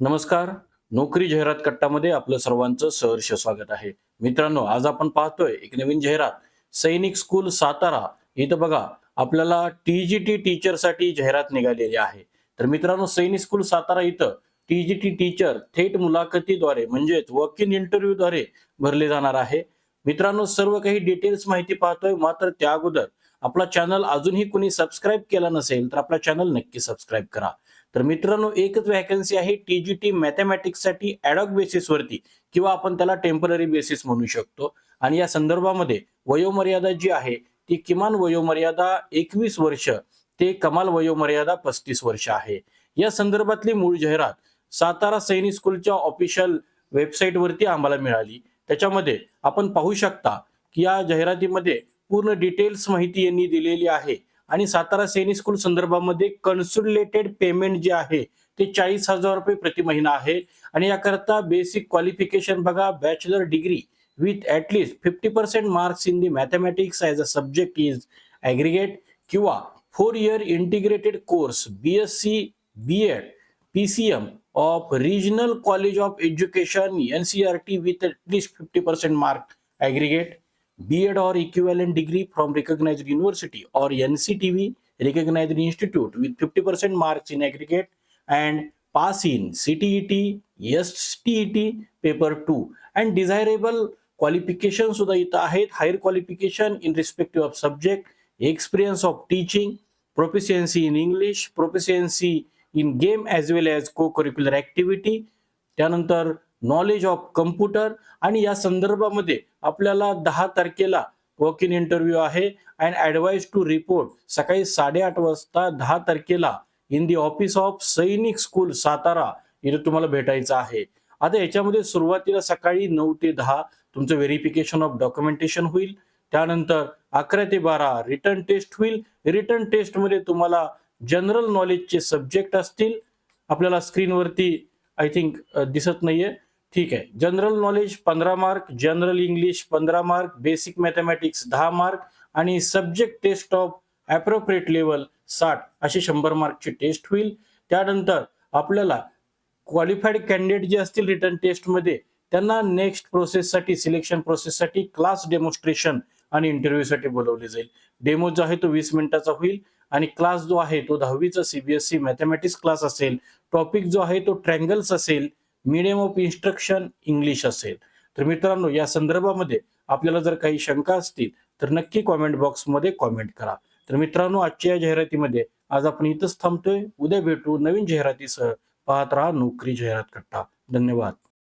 नमस्कार. नोकरी जाहिरात कट्टामध्ये आपलं सर्वांचं सहर्ष स्वागत आहे. मित्रांनो आज आपण पाहतोय एक नवीन जाहिरात. सैनिक स्कूल सातारा. इथं बघा आपल्याला टीजीटी टीचरसाठी जाहिरात निघालेली आहे. तर मित्रांनो सैनिक स्कूल सातारा इथं टीजीटी टीचर थेट मुलाखतीद्वारे म्हणजेच वॉक इन इंटरव्ह्यूद्वारे भरले जाणार आहे. मित्रांनो सर्व काही डिटेल्स माहिती पाहतोय. मात्र त्या अगोदर आपला चॅनल अजूनही कुणी सबस्क्राईब केला नसेल तर आपला चॅनल नक्की सबस्क्राईब करा. तर मित्रांनो एकच व्हॅकन्सी आहे टी जी टी मॅथमॅटिक्ससाठी ॲडॉक बेसिसवरती किंवा आपण त्याला टेंपररी बेसिस म्हणू शकतो. आणि या संदर्भामध्ये वयोमर्यादा जी आहे ती किमान वयोमर्यादा एकवीस वर्ष ते कमाल वयोमर्यादा पस्तीस वर्ष आहे. या संदर्भातली मूळ जाहिरात सातारा सैनिक स्कूलच्या ऑफिशियल वेबसाईटवरती आम्हाला मिळाली. त्याच्यामध्ये आपण पाहू शकता की या जाहिरातीमध्ये पूर्ण डिटेल्स माहिती यांनी दिलेली आहे. आणि सातारा सैनिक स्कूल संदर्भामध्ये कन्सुलेटेड पेमेंट जे आहे ते चाळीस हजार रुपये प्रति महिना आहे. आणि याकरता बेसिक क्वालिफिकेशन बघा bachelor degree with at least fifty percent marks in the mathematics as a subject is aggregate किंवा four year integrated course B S C B Ed P C M of regional college of education N C R T with at least fifty percent mark aggregate B Ed और equal an degree from recognise university और NCTV recognise institute with fifty percent marks in aggregate and pass in C T E T S T E T paper two and desirable qualification सुद्धा इथं आहेत. Higher qualification in respective of subject experience of teaching proficiency in English proficiency in game as well as co curricular activity त्यानंतर knowledge of computer आणि या संदर्भामध्ये आपल्याला दहा तारखेला वॉक इन इंटरव्ह्यू आहे. अँड ऍडवाइज टू रिपोर्ट सकाळी साडेआठ वाजता दहा तारखेला in the office of Sainik school Satara इथे तुम्हाला भेटायचं आहे. आता याच्यामध्ये सुरुवातीला सकाळी नऊ ते दहा तुमचं व्हेरिफिकेशन ऑफ डॉक्युमेंटेशन होईल. त्यानंतर अकरा ते बारा रिटर्न टेस्ट होईल. रिटर्न टेस्टमध्ये तुम्हाला जनरल नॉलेजचे सब्जेक्ट असतील. आपल्याला स्क्रीनवरती आय थिंक दिसत नाहीये. ठीक आहे. जनरल नॉलेज पंधरा मार्क जनरल इंग्लिश पंधरा मार्क बेसिक मॅथमॅटिक्स दहा मार्क आणि subject test of appropriate level साठ अशी शंभर मार्कची टेस्ट होईल. त्यानंतर आपल्याला क्वालिफाईड कॅन्डिडेट जे असतील रिटर्न टेस्टमध्ये त्यांना नेक्स्ट प्रोसेससाठी सिलेक्शन प्रोसेससाठी क्लास डेमॉन्स्ट्रेशन आणि इंटरव्ह्यूसाठी बोलवले जाईल. डेमो जो आहे तो वीस मिनिटाचा होईल आणि क्लास जो आहे तो दहावीचा सीबीएसई मॅथमॅटिक्स क्लास असेल. टॉपिक जो आहे तो ट्रँगल्स असेल. मीडियम ऑफ इन्स्ट्रक्शन इंग्लिश असेल. तर मित्रांनो या संदर्भामध्ये आपल्याला जर काही शंका असतील तर नक्की कॉमेंट बॉक्समध्ये कॉमेंट करा. तर मित्रांनो आजच्या या जाहिरातीमध्ये आज आपण इथंच थांबतोय. उद्या भेटू नवीन जाहिरातीसह. पाहत राहा नोकरी जाहिरात कट्टा. धन्यवाद.